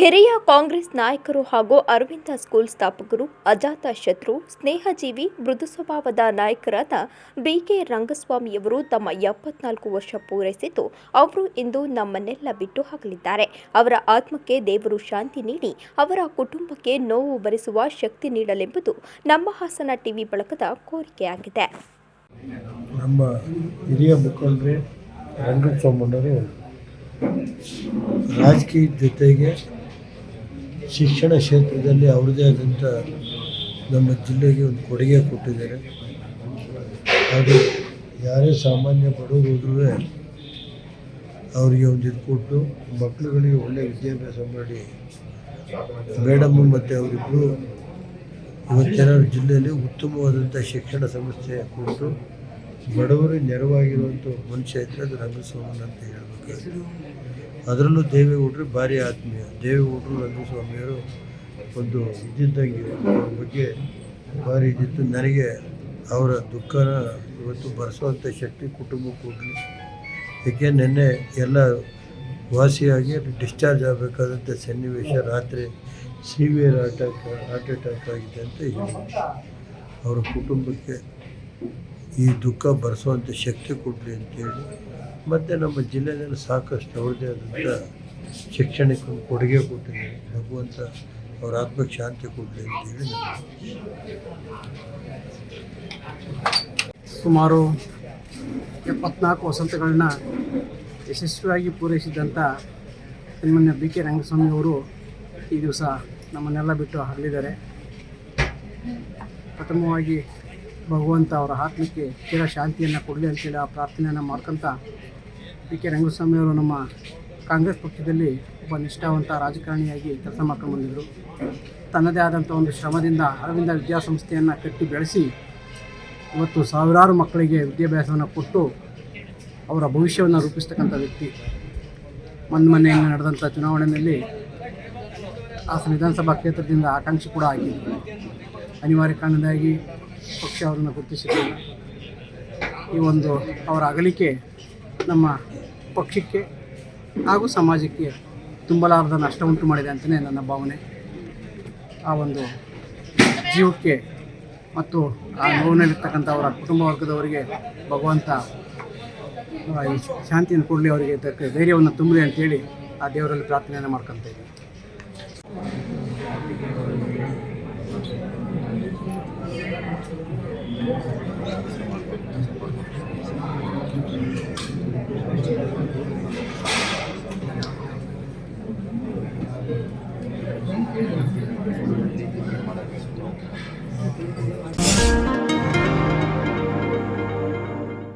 ಹಿರಿಯ ಕಾಂಗ್ರೆಸ್ ನಾಯಕರು ಹಾಗೂ ಅರವಿಂದ ಸ್ಕೂಲ್ ಸ್ಥಾಪಕರು, ಅಜಾತ ಶತ್ರು, ಸ್ನೇಹಜೀವಿ, ಮೃದು ಸ್ವಭಾವದ ನಾಯಕರಾದ ಬಿಕೆ ರಂಗಸ್ವಾಮಿಯವರು ತಮ್ಮ ಎಪ್ಪತ್ನಾಲ್ಕು ವರ್ಷ ಪೂರೈಸಿದ್ದು ಅವರು ಇಂದು ನಮ್ಮನ್ನೆಲ್ಲ ಬಿಟ್ಟು ಹಾಕಲಿದ್ದಾರೆ ಅವರ ಆತ್ಮಕ್ಕೆ ದೇವರು ಶಾಂತಿ ನೀಡಿ, ಅವರ ಕುಟುಂಬಕ್ಕೆ ನೋವು ಭರಿಸುವ ಶಕ್ತಿ ನೀಡಲೆಂಬುದು ನಮ್ಮ ಹಾಸನ ಟಿವಿ ಬಳಕದ ಕೋರಿಕೆಯಾಗಿದೆ. ರಾಜಕೀಯದ ಜೊತೆಗೆ ಶಿಕ್ಷಣ ಕ್ಷೇತ್ರದಲ್ಲಿ ಅವ್ರದ್ದೇ ಆದಂಥ ನಮ್ಮ ಜಿಲ್ಲೆಗೆ ಒಂದು ಕೊಡುಗೆ ಕೊಟ್ಟಿದ್ದಾರೆ. ಅದು ಯಾರೇ ಸಾಮಾನ್ಯ ಬಡವರು ಅವರಿಗೆ ಒಂದು ಇದು ಕೊಟ್ಟು ಮಕ್ಕಳುಗಳಿಗೆ ಒಳ್ಳೆಯ ವಿದ್ಯಾಭ್ಯಾಸ ಮಾಡಿ ಮೇಡಮ್ಮು ಮತ್ತು ಅವರಿಬ್ಬರು ಇವತ್ತೆಲ್ಲ ಜಿಲ್ಲೆಯಲ್ಲಿ ಉತ್ತಮವಾದಂಥ ಶಿಕ್ಷಣ ಸಂಸ್ಥೆ ಕೊಟ್ಟು ಬಡವರಿಗೆ ನೆರವಾಗಿರುವಂಥ ಮನುಷ್ಯ ಇದ್ದರೆ ಅದು ರಂಗಸ್ವಾಮಿ ಅಂತ ಹೇಳಬೇಕು. ಅದರಲ್ಲೂ ದೇವೇಗೌಡರು ಭಾರಿ ಆತ್ಮೀಯ. ದೇವೇಗೌಡರು, ರಂಗಸ್ವಾಮಿಯವರು ಒಂದು ಇದ್ದಿದ್ದಂಗೆ ಅವ್ರ ಬಗ್ಗೆ ಭಾರಿ ಇದ್ದಿತ್ತು. ನನಗೆ ಅವರ ದುಃಖನ ಇವತ್ತು ಬರೆಸುವಂಥ ಶಕ್ತಿ ಕುಟುಂಬಕ್ಕೆ ಕೊಡಲಿ. ಯಾಕೆ ನಿನ್ನೆ ಎಲ್ಲ ವಾಸಿಯಾಗಿ ಡಿಸ್ಚಾರ್ಜ್ ಆಗಬೇಕಾದಂಥ ಸನ್ನಿವೇಶ ರಾತ್ರಿ ಸಿವಿಯರ್ ಅಟ್ಯಾಕ್ ಹಾರ್ಟ್ ಅಟ್ಯಾಕ್ ಆಗಿದೆ ಅಂತ ಹೇಳಿ ಅವರ ಕುಟುಂಬಕ್ಕೆ ಈ ದುಃಖ ಭರಿಸುವಂಥ ಶಕ್ತಿ ಕೊಡಲಿ ಅಂತೇಳಿ ಮತ್ತು ನಮ್ಮ ಜಿಲ್ಲೆಯಲ್ಲಿ ಸಾಕಷ್ಟು ಅವ್ರದ್ದೇ ಆದಂಥ ಶಿಕ್ಷಣಕ್ಕೆ ಕೊಡುಗೆ ಕೊಟ್ಟಿದ್ದಾರೆ ಭಗವಂತ ಅವ್ರ ಆತ್ಮಕ್ಕೆ ಶಾಂತಿ ಕೊಡಲಿ ಅಂತೇಳಿ ಸುಮಾರು ಎಪ್ಪತ್ನಾಲ್ಕು ವಸಂತಗಳನ್ನ ಯಶಸ್ವಿಯಾಗಿ ಪೂರೈಸಿದಂಥ ಸನ್ಮಾನ್ಯ ಬಿ ಕೆ ರಂಗಸ್ವಾಮಿಯವರು ಈ ದಿವಸ ನಮ್ಮನ್ನೆಲ್ಲ ಬಿಟ್ಟು ಹರಳಿದ್ದಾರೆ. ಪ್ರಥಮವಾಗಿ ಭಗವಂತ ಅವರ ಆತ್ಮಕ್ಕೆ ಚಿರ ಶಾಂತಿಯನ್ನು ಕೊಡಲಿ ಅಂತೇಳಿ ಆ ಪ್ರಾರ್ಥನೆಯನ್ನು ಮಾಡ್ಕೊತ ಬಿ ಕೆ ರಂಗಸ್ವಾಮಿಯವರು ನಮ್ಮ ಕಾಂಗ್ರೆಸ್ ಪಕ್ಷದಲ್ಲಿ ಒಬ್ಬ ನಿಷ್ಠಾವಂತ ರಾಜಕಾರಣಿಯಾಗಿ ಕೆಲಸ ಮಾಡ್ಕೊಂಡು ಬಂದಿದ್ದರು. ತನ್ನದೇ ಆದಂಥ ಒಂದು ಶ್ರಮದಿಂದ ಅರವಿಂದ ವಿದ್ಯಾಸಂಸ್ಥೆಯನ್ನು ಕಟ್ಟಿ ಬೆಳೆಸಿ ಇವತ್ತು ಸಾವಿರಾರು ಮಕ್ಕಳಿಗೆ ವಿದ್ಯಾಭ್ಯಾಸವನ್ನು ಕೊಟ್ಟು ಅವರ ಭವಿಷ್ಯವನ್ನು ರೂಪಿಸ್ತಕ್ಕಂಥ ವ್ಯಕ್ತಿ. ಮೊನ್ನೆ ಮೊನ್ನೆಯಿಂದ ನಡೆದಂಥ ಚುನಾವಣೆಯಲ್ಲಿ ಹಾಸನ ವಿಧಾನಸಭಾ ಕ್ಷೇತ್ರದಿಂದ ಆಕಾಂಕ್ಷಿ ಕೂಡ ಆಗಿದ್ದರು ಅನಿವಾರ್ಯ ಕಾರಣದಿಂದಾಗಿ ಪಕ್ಷ ಅವರನ್ನು ಗುರುತಿಸಿದ್ದಾರೆ ಈ ಒಂದು ಅವರ ಅಗಲಿಕೆ ನಮ್ಮ ಪಕ್ಷಕ್ಕೆ ಹಾಗೂ ಸಮಾಜಕ್ಕೆ ತುಂಬಲಾರದ ನಷ್ಟ ಉಂಟು ಮಾಡಿದೆ ಅಂತಲೇ ನನ್ನ ಭಾವನೆ. ಆ ಒಂದು ಜೀವಕ್ಕೆ ಮತ್ತು ಆ ನೋವಿನಲ್ಲಿರ್ತಕ್ಕಂಥ ಅವರ ಕುಟುಂಬ ವರ್ಗದವರಿಗೆ ಭಗವಂತ ಶಾಂತಿಯನ್ನು ಕೊಡಲಿ ಅವರಿಗೆ ಧೈರ್ಯವನ್ನು ತುಂಬಲಿ ಅಂತೇಳಿ ಆ ದೇವರಲ್ಲಿ ಪ್ರಾರ್ಥನೆಯನ್ನು ಮಾಡ್ಕೊತಾ Thank you.